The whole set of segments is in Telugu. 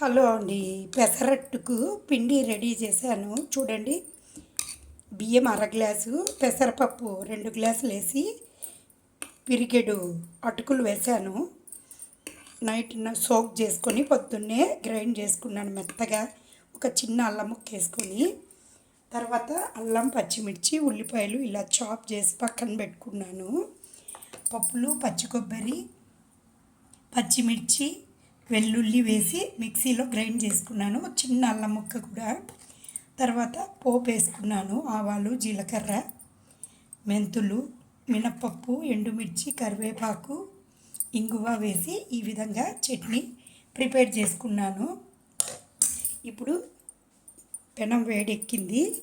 హలో అండి. పెసరట్టుకు పిండి రెడీ చేశాను. చూడండి. బియ్యం అర గ్లాసు పెసరపప్పు రెండు గ్లాసులు వేసి పిరికెడు అటుకులు వేశాను. నైట్ సోక్ చేసుకొని పొద్దున్నే గ్రైండ్ చేసుకున్నాను మెత్తగా. ఒక చిన్న అల్లం ముక్క వేసుకొని. తర్వాత అల్లం పచ్చిమిర్చి ఉల్లిపాయలు ఇలా చాప్ చేసి పక్కన పెట్టుకున్నాను. పప్పులు పచ్చి కొబ్బరి పచ్చిమిర్చి వెల్లుల్లి వేసి మిక్సీలో గ్రైండ్ చేసుకున్నాను. చిన్న అల్లం ముక్క కూడా. తర్వాత పోపు వేసుకున్నాను. ఆవాలు జీలకర్ర మెంతులు మినప్పప్పు ఎండుమిర్చి కరివేపాకు ఇంగువ వేసి ఈ విధంగా చట్నీ ప్రిపేర్ చేసుకున్నాను. ఇప్పుడు పెనం వేడెక్కింది.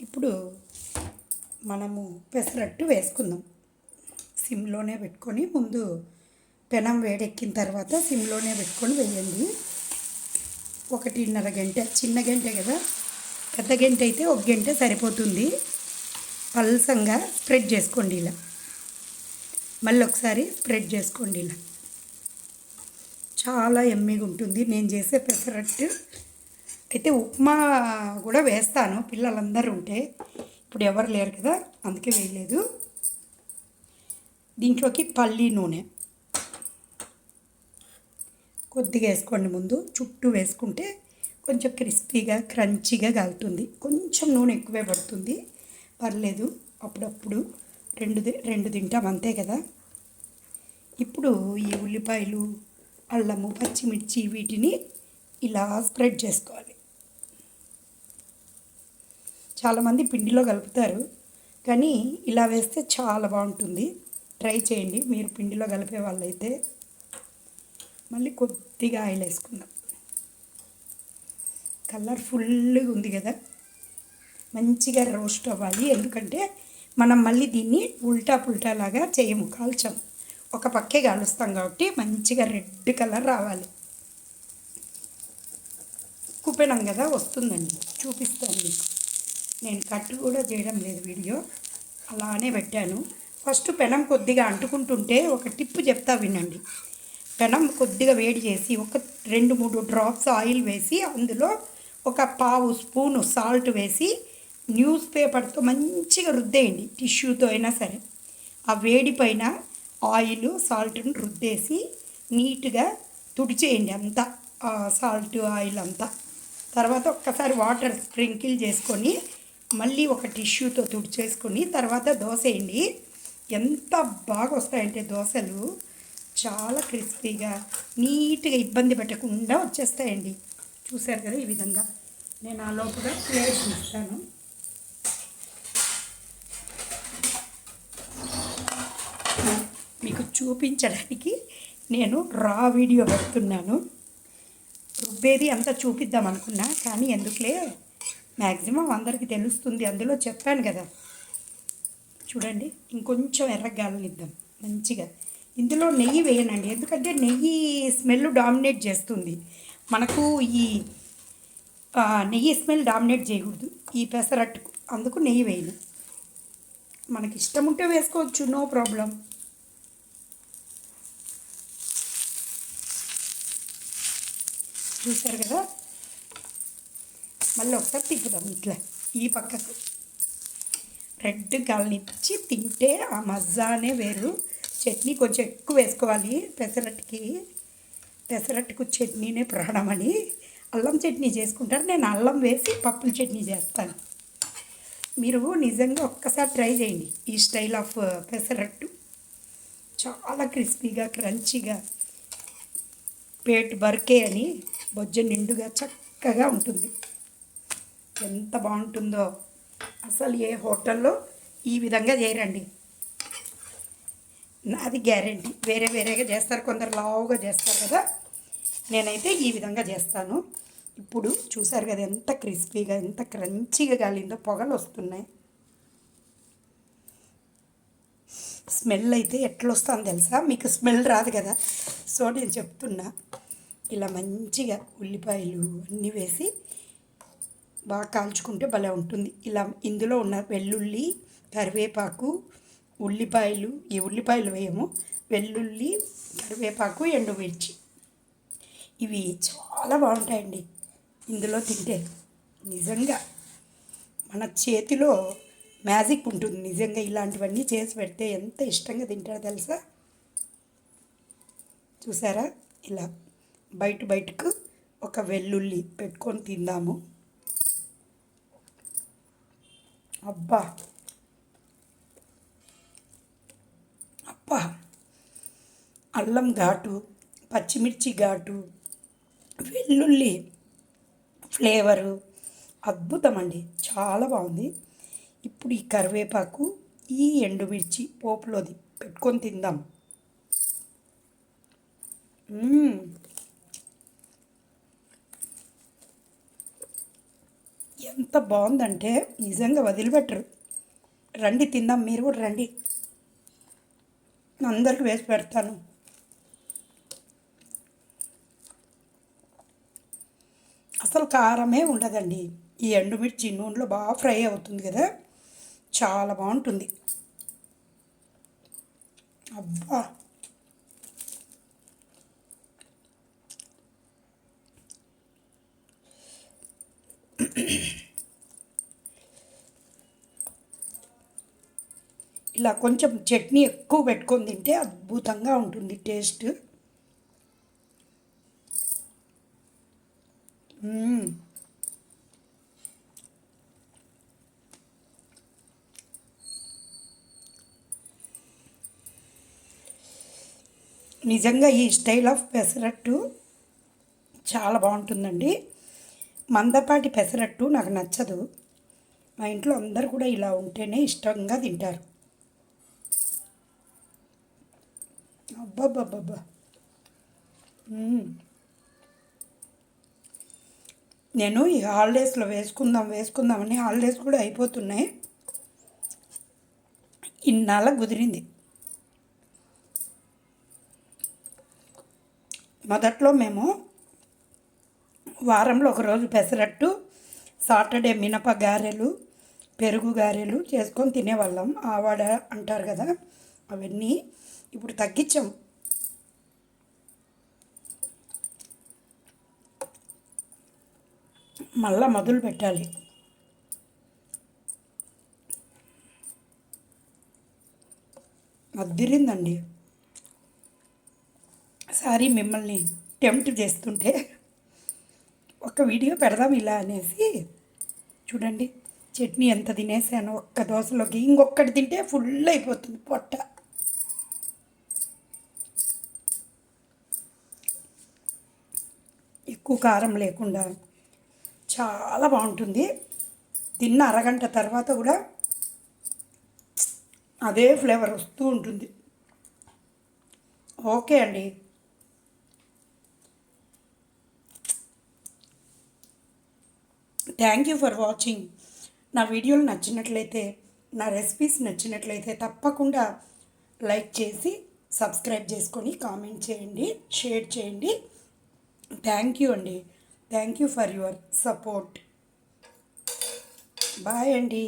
ఇప్పుడు మనము పెసరట్టు వేసుకుందాం. సిమ్లోనే పెట్టుకొని ముందు పెనం వేడెక్కిన తర్వాత సిమ్లోనే పెట్టుకొని వేయండి. ఒకటిన్నర గంట చిన్న గంట కదా? పెద్ద గంట అయితే ఒక గంట సరిపోతుంది. పల్సంగా స్ప్రెడ్ చేసుకోండి ఇలా. మళ్ళీ ఒకసారి స్ప్రెడ్ చేసుకోండి ఇలా. చాలా ఎమ్మిగా ఉంటుంది. నేను చేసే పెసరట్టు. అయితే ఉప్మా కూడా వేస్తాను. పిల్లలందరూ ఉంటే. ఇప్పుడు ఎవరు లేరు కదా? అందుకే వేయలేదు. దీంట్లోకి పల్లి నూనె. కొద్దిగా వేసుకోండి ముందు. చుట్టూ వేసుకుంటే కొంచెం క్రిస్పీగా క్రంచీగా కాలుతుంది కొంచెం నూనె ఎక్కువే పడుతుంది. పర్లేదు. అప్పుడప్పుడు రెండు రెండు తింటాం అంతే కదా. ఇప్పుడు ఈ ఉల్లిపాయలు అల్లము పచ్చిమిర్చి వీటిని ఇలా స్ప్రెడ్ చేసుకోవాలి. చాలామంది పిండిలో కలుపుతారు. కానీ ఇలా వేస్తే చాలా బాగుంటుంది. ట్రై చేయండి. మీరు పిండిలో కలిపే వాళ్ళైతే మళ్ళీ కొద్దిగా ఆయిల్ వేసుకుందాం. కలర్ఫుల్గా ఉంది కదా? మంచిగా రోస్ట్ అవ్వాలి. ఎందుకంటే మనం మళ్ళీ దీన్ని ఉల్టా పుల్టాలాగా చేయము కాల్చాము. ఒక పక్కే కాలుస్తాం కాబట్టి మంచిగా రెడ్ కలర్ రావాలి. కుపెనం కదా? వస్తుందండి. చూపిస్తాను మీకు. నేను కట్ కూడా చేయడం లేదు వీడియో. అలానే పెట్టాను. ఫస్ట్ పెనం కొద్దిగా అంటుకుంటుంటే ఒక టిప్ చెప్తా వినండి. పెనం కొద్దిగా వేడి చేసి ఒక రెండు మూడు డ్రాప్స్ ఆయిల్ వేసి అందులో ఒక పావు స్పూను సాల్ట్ వేసి న్యూస్ పేపర్తో మంచిగా రుద్దేయండి. టిష్యూతో అయినా సరే. ఆ వేడి పైన ఆయిల్ సాల్ట్ను రుద్దేసి నీట్గా తుడిచేయండి అంతా సాల్ట్ ఆయిల్ అంతా. తర్వాత ఒక్కసారి వాటర్ స్ప్రింకిల్ చేసుకొని మళ్ళీ ఒక టిష్యూతో తుడిచేసుకొని తర్వాత దోశ వేయండి ఎంత బాగా వస్తాయంటే దోశలు చాలా క్రిస్పీగా నీట్గా ఇబ్బంది పెట్టకుండా వచ్చేస్తాయండి. చూశారు కదా ఈ విధంగా. నేను ఆ లోపల ప్లేట్ ఇస్తాను మీకు చూపించడానికి నేను రా వీడియో పెడుతున్నాను. రుబ్బేది అంతా చూపిద్దాం అనుకున్నా కానీ ఎందుకులే? మ్యాక్సిమం అందరికీ తెలుస్తుంది. అందులో చెప్పాను కదా చూడండి ఇంకొంచెం ఎర్రగాలనిద్దాం మంచిగా. ఇందులో నెయ్యి వేయనండి ఎందుకంటే నెయ్యి స్మెల్ డామినేట్ చేస్తుంది. మనకు ఈ నెయ్యి స్మెల్ డామినేట్ చేయకూడదు ఈ పెసరట్టుకు అందుకు నెయ్యి వేయను. మనకి ఇష్టం ఉంటే వేసుకోవచ్చు నో ప్రాబ్లం. చూసారు కదా? మళ్ళీ ఒకసారి తిప్పుదాం ఇట్లా ఈ పక్కకు. రెడ్ కాలనిచ్చి తింటే ఆ మజానే వేరు. చట్నీ కొంచెం ఎక్కువ వేసుకోవాలి. పెసరట్టుకి పెసరట్టుకు చట్నీనే ప్రాణం అని. అల్లం చట్నీ చేసుకుంటారు. నేను అల్లం వేసి పప్పుల చట్నీ చేస్తాను. మీరు నిజంగా ఒక్కసారి ట్రై చేయండి. ఈ స్టైల్ ఆఫ్ పెసరట్టు చాలా క్రిస్పీగా క్రంచీగా పేట్ బర్కే అని బొజ్జ నిండుగా చక్కగా ఉంటుంది. ఎంత బాగుంటుందో. అసలు ఏ హోటల్లో ఈ విధంగా చేయరండి. నాది గ్యారంటీ. వేరే వేరేగా చేస్తారు. కొందరు లావుగా చేస్తారు కదా. నేనైతే ఈ విధంగా చేస్తాను. ఇప్పుడు చూసారు కదా ఎంత క్రిస్పీగా ఎంత క్రంచీగా కాలిందో పొగలు వస్తున్నాయి. స్మెల్ అయితే ఎట్లా వస్తుందో తెలుసా? మీకు స్మెల్ రాదు కదా. సో నేను చెప్తున్నా. ఇలా మంచిగా ఉల్లిపాయలు అన్నీ వేసి బాగా కాల్చుకుంటే భలే ఉంటుంది. ఇలా ఇందులో ఉన్న వెల్లుల్లి కరివేపాకు ఉల్లిపాయలు ఈ ఉల్లిపాయలు వేయము. వెల్లుల్లి కరివేపాకు ఎండుమిర్చి. ఇవి చాలా బాగుంటాయండి. ఇందులో తింటే నిజంగా మన చేతిలో మ్యాజిక్ ఉంటుంది. నిజంగా ఇలాంటివన్నీ చేసి పెడితే ఎంత ఇష్టంగా తింటారో తెలుసా? చూసారా? ఇలా బయట బయటకు ఒక వెల్లుల్లి పెట్టుకొని తిందాము. అబ్బా. అబ్బా. అల్లం ఘాటు పచ్చిమిర్చి ఘాటు వెల్లుల్లి ఫ్లేవరు అద్భుతం అండి చాలా బాగుంది. ఇప్పుడు ఈ కరివేపాకు ఈ ఎండుమిర్చి పోపులోది పెట్టుకొని తిందాం. ఎంత బాగుందంటే నిజంగా వదిలిపెట్టరు. రండి తిందాం మీరు కూడా రండి. అందరికి వేసి పెడతాను. అసలు కారమే ఉండదండి. ఈ ఎండుమిర్చి నూనెలో బాగా ఫ్రై అవుతుంది కదా చాలా బాగుంటుంది. అబ్బా! ఇలా కొంచెం చట్నీ ఎక్కువ పెట్టుకొని తింటే అద్భుతంగా ఉంటుంది టేస్ట్. నిజంగా ఈ స్టైల్ ఆఫ్ పెసరట్టు చాలా బాగుంటుందండి. మందపాటి పెసరట్టు నాకు నచ్చదు. మా ఇంట్లో అందరు కూడా ఇలా ఉంటేనే ఇష్టంగా తింటారు. అబ్బాబ్బాబ్బా నేను ఈ హాలిడేస్లో వేసుకుందాం వేసుకుందామని హాలిడేస్ కూడా అయిపోతున్నాయి. ఇన్నాళ్ళ కుదిరింది. మొదట్లో మేము వారంలో ఒకరోజు పెసరట్టు సాటర్డే మినప గారెలు పెరుగు గారెలు చేసుకొని తినేవాళ్ళం. ఆవాడ అంటారు కదా అవన్నీ. ఇప్పుడు తగ్గించాం మళ్ళా మొదలు పెట్టాలి. అద్దిరిందండి. సారీ మిమ్మల్ని టెంప్ట్ చేస్తుంటే ఒక వీడియో పెడదాం ఇలా అనేసి చూడండి చట్నీ ఎంత తినేసాను ఒక్క దోశలోకి ఇంకొకటి తింటే ఫుల్ అయిపోతుంది పొట్ట. ఎక్కువ కారం లేకుండా చాలా బాగుంటుంది. తిన్న అరగంట తర్వాత కూడా అదే ఫ్లేవర్ వస్తూ ఉంటుంది. ఓకే అండి. థ్యాంక్ యూ ఫర్ వాచింగ్ నా వీడియోలు నచ్చినట్లయితే నా రెసిపీస్ నచ్చినట్లయితే తప్పకుండా లైక్ చేసి సబ్స్క్రైబ్ చేసుకొని కామెంట్ చేయండి షేర్ చేయండి. థ్యాంక్ యూ అండి thank you for your support bye అండి